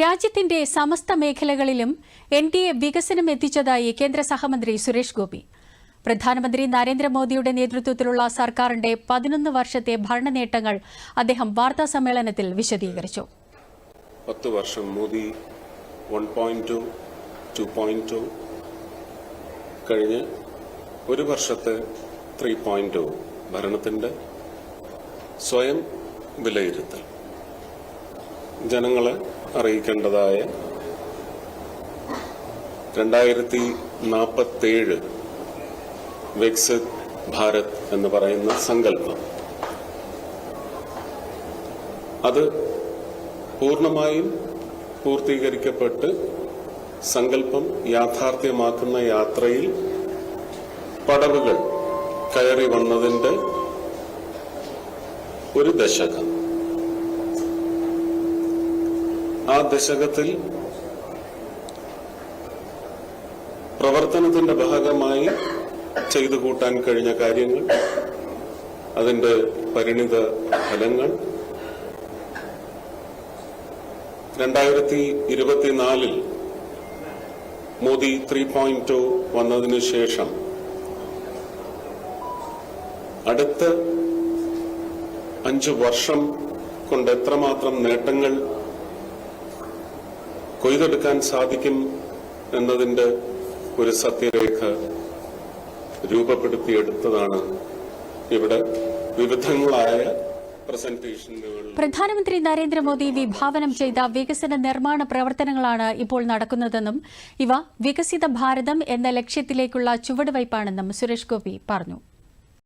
രാജ്യത്തിന്റെ സമസ്ത മേഖലകളിലും N D A വികസനം എത്തിച്ചതായി കേന്ദ്ര സഹമന്ത്രി സുരേഷ് ഗോപി. പ്രധാനമന്ത്രി നരേന്ദ്രമോദിയുടെ നേതൃത്വത്തിലുള്ള സർക്കാരിന്റെ പതിനൊന്ന് വർഷത്തെ ഭരണ നേട്ടങ്ങൾ അദ്ദേഹം വാർത്താസമ്മേളനത്തിൽ വിശദീകരിച്ചു. പത്ത് വർഷം മോദി കഴിഞ്ഞ് ഒരു വർഷത്തെ ത്രീ പോയിന്റ് ഭരണത്തിന്റെ സ്വയം വിലയിരുത്തൽ. ജനങ്ങളെ അറിയിക്കേണ്ടതായ രണ്ടായിരത്തി നാൽപ്പത്തേഴ് വിക്സിത് ഭാരത് എന്ന് പറയുന്ന സങ്കല്പം. അത് പൂർണമായും പൂർത്തീകരിക്കപ്പെട്ട് സങ്കല്പം യാഥാർത്ഥ്യമാക്കുന്ന യാത്രയിൽ പടവുകൾ കയറി വന്നതിന്റെ ഒരു ദശകം. ആ ദശകത്തിൽ പ്രവർത്തനത്തിന്റെ ഭാഗമായി ചെയ്തു കൂട്ടാൻ കഴിഞ്ഞ കാര്യങ്ങൾ അതിന്റെ പരിണിത ഫലങ്ങൾ. രണ്ടായിരത്തി ഇരുപത്തിനാലിൽ മോദി ത്രീ പോയിന്റ് ടു വന്നതിനു ശേഷം അടുത്ത അഞ്ചു വർഷം കൊണ്ട് എത്രമാത്രം നേട്ടങ്ങൾ കൊയ്തെടുക്കാൻ സാധിക്കും എന്നതിന്റെ ഒരു സത്യരേഖ രൂപപ്പെടുത്തിയെടുത്തതാണ് ഇവിടെ വിവിധങ്ങളായ പ്രധാനമന്ത്രി നരേന്ദ്രമോദി വിഭാവനം ചെയ്ത വികസന നിർമ്മാണ പ്രവർത്തനങ്ങളാണ് ഇപ്പോൾ നടക്കുന്നതെന്നും ഇവ വികസിത ഭാരതം എന്ന ലക്ഷ്യത്തിലേക്കുള്ള ചുവടുവയ്പാണെന്നും സുരേഷ് ഗോപി പറഞ്ഞു.